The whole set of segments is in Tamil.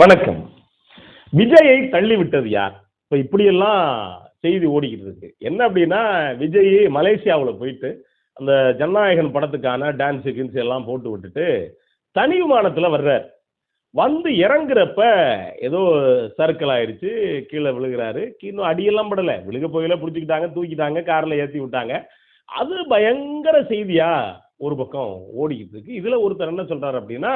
வணக்கம். விஜயை தள்ளி விட்டது யார்? இப்போ இப்படியெல்லாம் செய்தி ஓடிக்கிட்டு இருக்கு. என்ன அப்படின்னா விஜய் மலேசியாவில் போயிட்டு அந்த ஜனநாயகன் படத்துக்கான டான்ஸு கின்ஸ் எல்லாம் போட்டு விட்டுட்டு தனி விமானத்தில் வர்றார். வந்து இறங்குறப்ப ஏதோ சர்க்கிள் ஆயிடுச்சு கீழே விழுகிறாரு. இன்னும் அடியெல்லாம் படலை. விழுக போயில பிடிச்சிக்கிட்டாங்க தூக்கிட்டாங்க காரில் ஏற்றி விட்டாங்க. அது பயங்கர செய்தியா ஒரு பக்கம் ஓடிக்கிட்டு இருக்கு. இதில் ஒருத்தர் என்ன சொல்கிறார் அப்படின்னா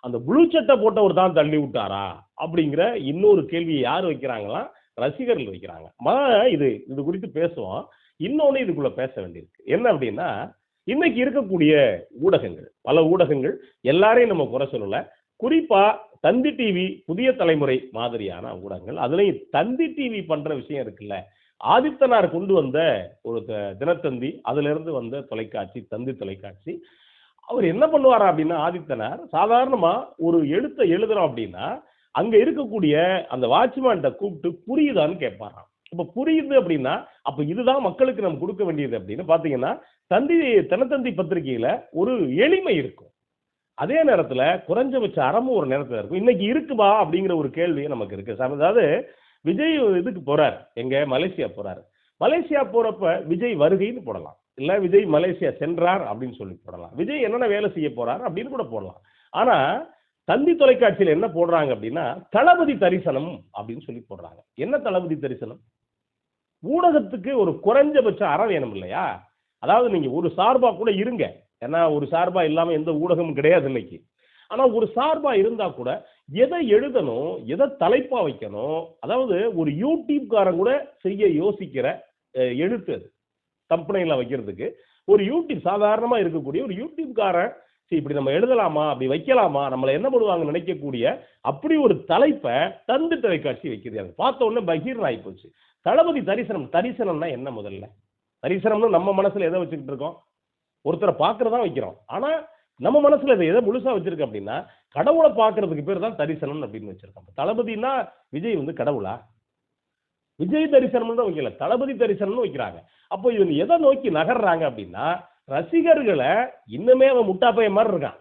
அந்த ப்ளூ சட்டை போட்டவர் தான் தள்ளி விட்டாரா? அப்படிங்கிற இன்னொரு கேள்வியை யார் வைக்கிறாங்களா ரசிகர்கள் வைக்கிறாங்க. மா இது இது குறித்து பேசுவோம். இன்னொன்று இதுக்குள்ள பேச வேண்டியிருக்கு. என்ன அப்படின்னா இன்னைக்கு இருக்கக்கூடிய ஊடகங்கள் பல ஊடகங்கள் எல்லாரையும் நம்ம குறை சொல்லல. குறிப்பா தந்தி டிவி புதிய தலைமுறை மாதிரியான ஊடகங்கள். அதுலயும் தந்தி டிவி பண்ற விஷயம் இருக்குல்ல. ஆதித்தனார் கொண்டு வந்த ஒரு த- தினத்தந்தி அதுல இருந்து வந்த தொலைக்காட்சி தந்தி தொலைக்காட்சி. அவர் என்ன பண்ணுவார் அப்படின்னா ஆதித்தனார் சாதாரணமா ஒரு எழுத்தை எழுதுறோம் அப்படின்னா அங்க இருக்கக்கூடிய அந்த வாட்ச்மேன்ட்ட கூப்பிட்டு புரியுதான்னு கேட்பாராம். இப்ப புரியுது அப்படின்னா அப்ப இதுதான் மக்களுக்கு நம்ம கொடுக்க வேண்டியது அப்படின்னு பாத்தீங்கன்னா தந்தி தினத்தந்தி பத்திரிகையில ஒரு எளிமை இருக்கும். அதே நேரத்துல குறைஞ்சபட்ச அறமும் ஒரு நேரத்துல இருக்கும். இன்னைக்கு இருக்குமா அப்படிங்கிற ஒரு கேள்வி நமக்கு இருக்கு. சம- அதாவது விஜய் இதுக்கு போறார். எங்க மலேசியா போறாரு. மலேசியா போறப்ப விஜய் வருகைன்னு போடலாம். இல்லை விஜய் மலேசியா சென்றார் அப்படின்னு சொல்லி போடலாம். விஜய் என்னென்ன வேலை செய்ய போறார் அப்படின்னு கூட போடலாம். ஆனால் தந்தி தொலைக்காட்சியில் என்ன போடுறாங்க அப்படின்னா தளபதி தரிசனம் அப்படின்னு சொல்லி போடுறாங்க. என்ன தளபதி தரிசனம்? ஊடகத்துக்கு ஒரு குறைஞ்சபட்ச அறம் வேணும் இல்லையா? அதாவது நீங்கள் ஒரு சார்பாக கூட இருங்க. ஏன்னா ஒரு சார்பாக இல்லாமல் எந்த ஊடகமும் கிடையாது இன்னைக்கு. ஆனால் ஒரு சார்பாக இருந்தால் கூட எதை எழுதணும் எதை தலைப்பாக வைக்கணும் அதாவது ஒரு யூடியூப்காரன் கூட செய்ய யோசிக்கிற எழுத்து அது. கம்பெனியில வைக்கிறதுக்கு ஒரு யூடியூப் சாதாரணமாக இருக்கக்கூடிய ஒரு யூடியூப்காரன் சரி இப்படி நம்ம எழுதலாமா அப்படி வைக்கலாமா நம்மளை என்ன பண்ணுவாங்க நினைக்கக்கூடிய அப்படி ஒரு தலைப்பை தந்து தொலைக்காட்சி வைக்கிறது. அது பார்த்த உடனே பகீர் ஆகிப்போச்சு தளபதி தரிசனம் தரிசனம்னா என்ன முதல்ல? தரிசனம்னு நம்ம மனசில் எதை வச்சுக்கிட்டு இருக்கோம்? ஒருத்தரை பார்க்கறதா வைக்கிறோம். ஆனால் நம்ம மனசில் இதை எதை முழுசாக வச்சுருக்கோம் அப்படின்னா கடவுளை பார்க்கறதுக்கு பேர் தான் தரிசனம் அப்படின்னு வச்சுருக்கோம் தளபதினா விஜய் வந்து கடவுளா? விஜய் தரிசனம் தான் வைக்கல தளபதி தரிசனம்னு வைக்கிறாங்க. அப்போ இவன் எதை நோக்கி நகர்றாங்க அப்படின்னா ரசிகர்களை இன்னுமே அவன் முட்டாப்பைய மாதிரி இருக்கான்.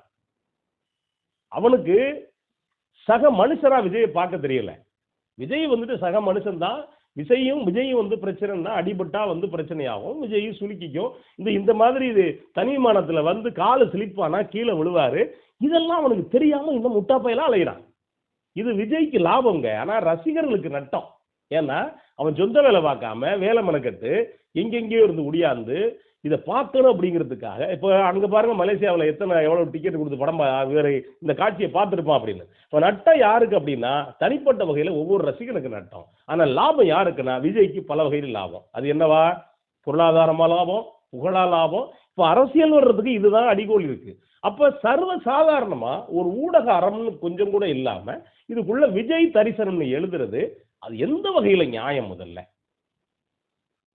அவனுக்கு சக மனுஷரா விஜயை பார்க்க தெரியல. விஜய் வந்துட்டு சக மனுஷன் தான். விஜயும் விஜயும் வந்து பிரச்சனைனா அடிபட்டா வந்து பிரச்சனையாகும். விஜயும் சுலுக்கிக்கும் இந்த இந்த மாதிரி இது தனி விமானத்துல வந்து காலு சிலிப்பானா கீழே விழுவாரு. இதெல்லாம் அவனுக்கு தெரியாமல் இன்னும் முட்டாப்பையெல்லாம் அலையிறான். இது விஜய்க்கு லாபங்க. ஆனால் ரசிகர்களுக்கு நட்டம். ஏன்னா அவன் சொந்த வேலை பார்க்காம வேலை மெனக்கட்டு எங்கெங்கேயோ இருந்து உடியாந்து இதை பார்க்கணும் அப்படிங்கிறதுக்காக இப்போ அங்கே பாருங்க மலேசியாவில் எத்தனை எவ்வளோ டிக்கெட் கொடுத்து படம் வேறு இந்த காட்சியை பார்த்துருப்பான் அப்படின்னு. இப்போ நட்டம் யாருக்கு அப்படின்னா தனிப்பட்ட வகையில் ஒவ்வொரு ரசிகனுக்கு நட்டம். ஆனால் லாபம் யாருக்குன்னா விஜய்க்கு பல வகையில் லாபம். அது என்னவா? பொருளாதாரமாக லாபம் புகழா லாபம். இப்போ அரசியல் வர்றதுக்கு இதுதான் அடிகோல் இருக்கு. அப்போ சர்வ சாதாரணமாக ஒரு ஊடக அறம்னு கொஞ்சம் கூட இல்லாமல் இதுக்குள்ள விஜய் தரிசனம்னு எழுதுறது அது எந்த வகையில நியாயம் முதல்ல?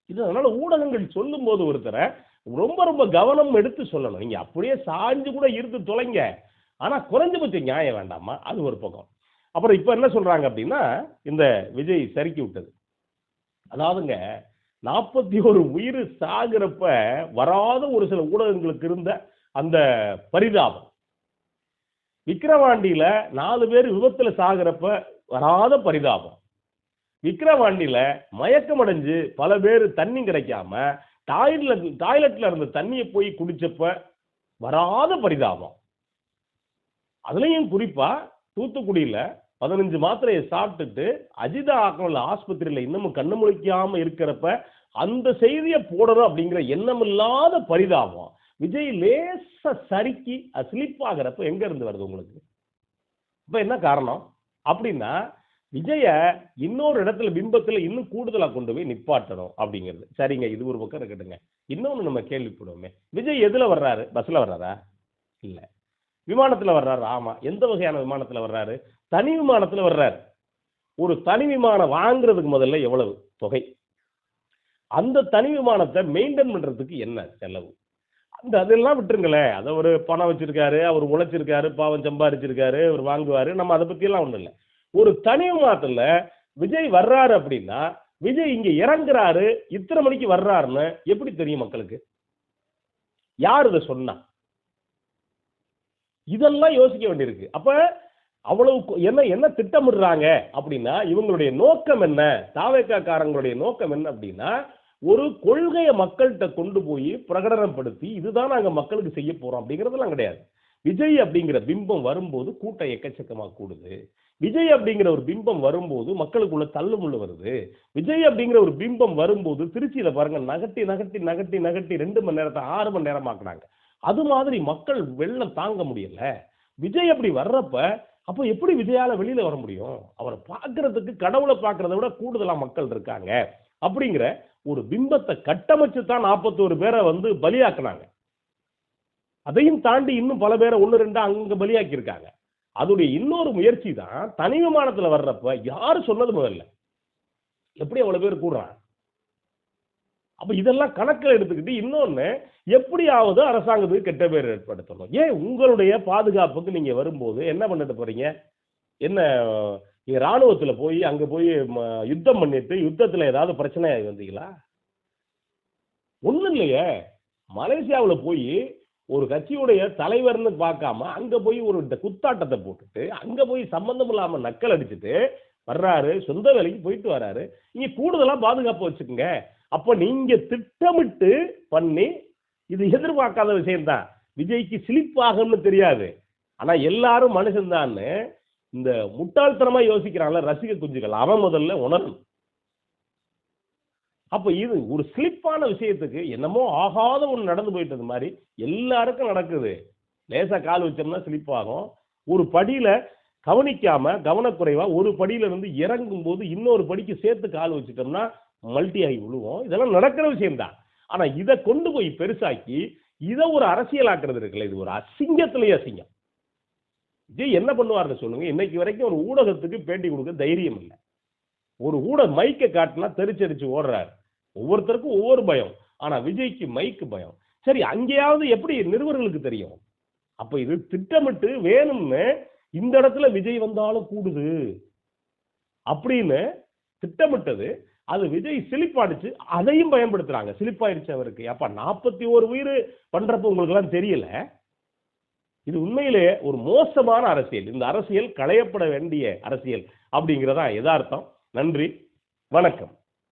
இது அதனால ஊடகங்கள் சொல்லும் போது ஒருத்தரை ரொம்ப ரொம்ப கவனம் எடுத்து சொல்லணும். நீங்க அப்படியே சாஞ்சு கூட இருந்து தொலைங்க. ஆனா குறைஞ்சபட்ச நியாயம் வேண்டாமா? அது ஒரு பக்கம். அப்புறம் இப்ப என்ன சொல்றாங்க அப்படின்னா இந்த விஜய் சறுக்கி விட்டது. அதாவதுங்க நாற்பத்தி ஒரு உயிர் சாகிறப்ப வராத ஒரு சில ஊடகங்களுக்கு இருந்த அந்த பரிதாபம். விக்கிரவாண்டியில நாலு பேர் விபத்துல சாகிறப்ப வராத பரிதாபம். விக்கிரவாண்டியில மயக்கம் அடைஞ்சு பல பேர் தண்ணி கிடைக்காம டாய்லெட்ல டாய்லெட்ல இருந்த தண்ணியை போய் குடிச்சப்ப வராத பரிதாபம். அதுலயும் குறிப்பா தூத்துக்குடியில பதினஞ்சு மாத்திரையை சாப்பிட்டுட்டு அஜிதா ஆக்கணும்ல ஆஸ்பத்திரியில இன்னமும் கண்ணு முழிக்காம இருக்கிறப்ப அந்த செய்தியை போடணும் அப்படிங்கிற எண்ணம் இல்லாத பரிதாபம். விஜய் லேச சறுக்கி ஸ்லிப் ஆகிறப்ப எங்க இருந்து வருது உங்களுக்கு? இப்ப என்ன காரணம்? அப்படின்னா விஜய இன்னொரு இடத்துல பிம்பத்துல இன்னும் கூடுதலா கொண்டு போய் நிப்பாட்டணும் அப்படிங்கிறது. சரிங்க இது ஒரு பக்கம் இருக்கட்டுங்க. இன்னொன்னு நம்ம கேள்விப்படுவோமே. விஜய் எதுல வர்றாரு? பஸ்ல வர்றாரா? இல்ல. விமானத்துல வர்றாரு? ஆமா. எந்த வகையான விமானத்துல வர்றாரு? தனி விமானத்துல வர்றாரு. ஒரு தனி விமானம் வாங்குறதுக்கு முதல்ல எவ்வளவு? தொகை. அந்த தனி விமானத்தை மெயின்டைன் பண்றதுக்கு என்ன செலவு? அந்த அதெல்லாம் விட்டுருங்களேன். அதை ஒரு பணம் வச்சிருக்காரு அவர் உழைச்சிருக்காரு பாவம் சம்பாரிச்சிருக்காரு அவர் வாங்குவாரு. நம்ம அதை பத்தி எல்லாம் இல்லை. ஒரு தனி விமானத்துல விஜய் வர்றாரு அப்படின்னா விஜய் இங்க இறங்குறாரு இத்தனை மணிக்கு வர்றாருன்னு எப்படி தெரியும் மக்களுக்கு? யார் இதை சொன்னா? இதெல்லாம் யோசிக்க வேண்டியிருக்கு. அப்ப அவ்வளவு என்ன என்ன திட்டமிடுறாங்க அப்படின்னா இவங்களுடைய நோக்கம் என்ன? தாவேக்காரங்களுடைய நோக்கம் என்ன அப்படின்னா ஒரு கொள்கையை மக்கள்கிட்ட கொண்டு போய் பிரகடனப்படுத்தி இதுதான் நாங்க மக்களுக்கு செய்ய போறோம் அப்படிங்கிறதெல்லாம் கிடையாது. விஜய் அப்படிங்கிற பிம்பம் வரும்போது கூட்டம் எக்கச்சக்கமாக கூடுது. விஜய் அப்படிங்கிற ஒரு பிம்பம் வரும்போது மக்களுக்குள்ள தள்ளுமுள்ள வருது. விஜய் அப்படிங்கிற ஒரு பிம்பம் வரும்போது திருச்சியில பாருங்க நகட்டி நகட்டி நகட்டி நகட்டி ரெண்டு மணி நேரத்தை ஆறு மணி நேரம் ஆக்குனாங்க. அது மாதிரி மக்கள் வெள்ளம் தாங்க முடியல. விஜய் அப்படி வர்றப்ப அப்போ எப்படி விஜயால வெளியில வர முடியும்? அவரை பார்க்கறதுக்கு கடவுளை பார்க்கறத விட கூடுதலா மக்கள் இருக்காங்க. அப்படிங்கிற ஒரு பிம்பத்தை கட்டமைச்சு தான் நாற்பத்தோரு பேரை வந்து பலியாக்குனாங்க. அதையும் தாண்டி இன்னும் பல பேரை ஒன்று ரெண்டு அங்கே பலியாக்கி இருக்காங்க அதோடைய இன்னொரு முயற்சி தான் தனி விமானத்தில் வர்றப்ப யாரு சொன்னது முதல்ல? எப்படி அவ்வளவு பேர் கூடுறான் அப்ப இதெல்லாம் கணக்கில் எடுத்துக்கிட்டு இன்னொன்னு எப்படியாவது அரசாங்கத்துக்கு கெட்ட பேர் ஏற்படுத்தணும். ஏன் உங்களுடைய பாதுகாப்புக்கு நீங்க வரும்போது என்ன பண்ணிட்டு போறீங்க? என்ன நீங்க ராணுவத்துல போய் அங்க போய் ம, யுத்தம் பண்ணிட்டு யுத்தத்துல ஏதாவது பிரச்சனை ஆகி வந்தீங்களா? ஒண்ணும் இல்லையே. மலேசியாவில் போய் ஒரு கட்சியுடைய தலைவர்னு பார்க்காம அங்க போய் ஒரு ட- குத்தாட்டத்தை போட்டுட்டு அங்க போய் சம்பந்தம் இல்லாம நக்கல் அடிச்சுட்டு வர்றாரு சொந்த வேலைக்கு போயிட்டு வர்றாரு. இங்க கூடுதலா பாதுகாப்பு வச்சுக்கோங்க. அப்ப நீங்க திட்டமிட்டு பண்ணி இது எதிர்பார்க்காத விஷயம்தான். விஜய்க்கு சிலிப்பாகும்னு தெரியாது. ஆனா எல்லாரும் மனுஷன்தான்னு இந்த முட்டாள்தனமா யோசிக்கிறான்ல ரசிக குஞ்சுகள். அவன் முதல்ல உணரணும். அப்போ இது ஒரு ஸ்லிப்பான விஷயத்துக்கு என்னமோ ஆகாத ஒன்று நடந்து போயிட்டது மாதிரி எல்லாருக்கும் நடக்குது. லேசாக கால் வச்சோம்னா ஸ்லிப் ஆகும். ஒரு படியில் கவனிக்காம கவனக்குறைவா ஒரு படியில இருந்து இறங்கும் போது இன்னொரு படிக்கு சேர்த்து கால் வச்சுட்டோம்னா மல்டி ஆகி விழுவோம். இதெல்லாம் நடக்கிற விஷயம்தான். ஆனா இதை கொண்டு போய் பெருசாக்கி இதை ஒரு அரசியலாக்குறது இருக்குல்ல இது ஒரு அசிங்கத்திலேயே அசிங்கம். விஜய் என்ன பண்ணுவார்னு சொல்லுங்க இன்னைக்கு வரைக்கும் ஒரு ஊடகத்துக்கு பேட்டி கொடுக்க தைரியம் இல்லை. ஒரு ஊட மைக்கை காட்டினா தெரிச்சரிச்சு ஓடுறாரு. ஒவ்வொருத்தருக்கும் ஒவ்வொரு பயம். ஆனா விஜய்க்கு மைக்கு பயம். சரி அங்கேயாவது எப்படி நிறுவனங்களுக்கு தெரியும்? அப்ப இது திட்டமிட்டு வேணும்னு இந்த இடத்துல விஜய் வந்தாலும் கூடுது. அப்படின்னு திட்டமிட்டது. அது விஜய் சிலிப்பாடிச்சு அதையும் பயன்படுத்துறாங்க. சிலிப்பாயிடுச்சு அவருக்கு. அப்ப நாற்பத்தி ஒரு உயிர் பண்றப்ப உங்களுக்கு எல்லாம் தெரியல. இது உண்மையிலே ஒரு மோசமான அரசியல். இந்த அரசியல் களையப்பட வேண்டிய அரசியல் அப்படிங்கிறதா எதார்த்தம் நன்றி. வணக்கம்.